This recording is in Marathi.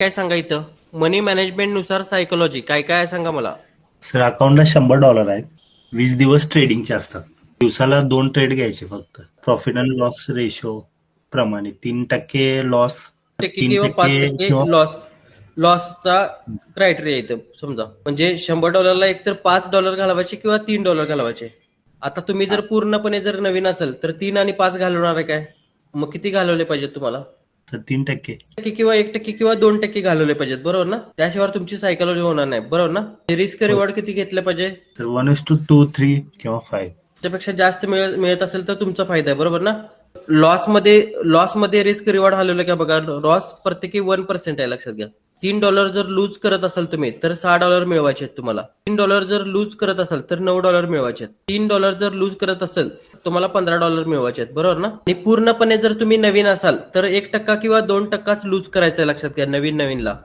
काय सांगा इथं? मनी मॅनेजमेंटनुसार सायकोलॉजी काय काय आहे सांगा मला? सर अकाउंटला शंभर डॉलर आहेत. वीस दिवस ट्रेडिंगचे असतात. दिवसाला दोन ट्रेड घ्यायचे फक्त. प्रॉफिट अँड लॉस रेशो प्रमाणे तीन टक्के लॉस किंवा पाच टक्के लॉस लॉसचा क्रायटेरिया इथं समजा. म्हणजे शंभर डॉलरला एकतर पाच डॉलर घालवायचे किंवा तीन डॉलर घालवायचे? आता तुम्ही जर पूर्णपणे जर नवीन असेल तर तीन आणि पाच घालवणार आहे काय? मग किती घालवले पाहिजेत तुम्हाला? तर तीन टक्के. टक्के किंवा एक टक्के किंवा दोन टक्के घालवले पाहिजेत बरोबर ना? त्याशिवाय तुमची सायकोलॉजी होणार नाही बरोबर ना? रिस्क रिवॉर्ड किती घेतले पाहिजे? तर one is two two three किंवा फाईव्ह त्यापेक्षा जास्त मिळ- मिळत असेल तर तुमचा फायदा आहे बरोबर ना? लॉसमध्ये लॉसमध्ये रिस्क रिवॉर्ड हलवलं का बघा लॉस प्रत्येकी वन पर्सेंट आहे लक्षात घ्या. तीन डॉलर जर लूज करत असाल तुम्ही तर सहा डॉलर मिळवायचे आहेत तुम्हाला. तीन डॉलर जर लूज करत असाल तर नऊ डॉलर मिळवायचे आहेत. तीन डॉलर जर लूज करत असेल तुम्हाला पंधरा डॉलर मिळवायचे आहेत. बरोबर ना? आणि पूर्णपणे जर तुम्ही नवीन असाल तर एक टक्का किंवा दोन टक्काच लूज करायचं लक्षात घ्या नवीन नवीनला.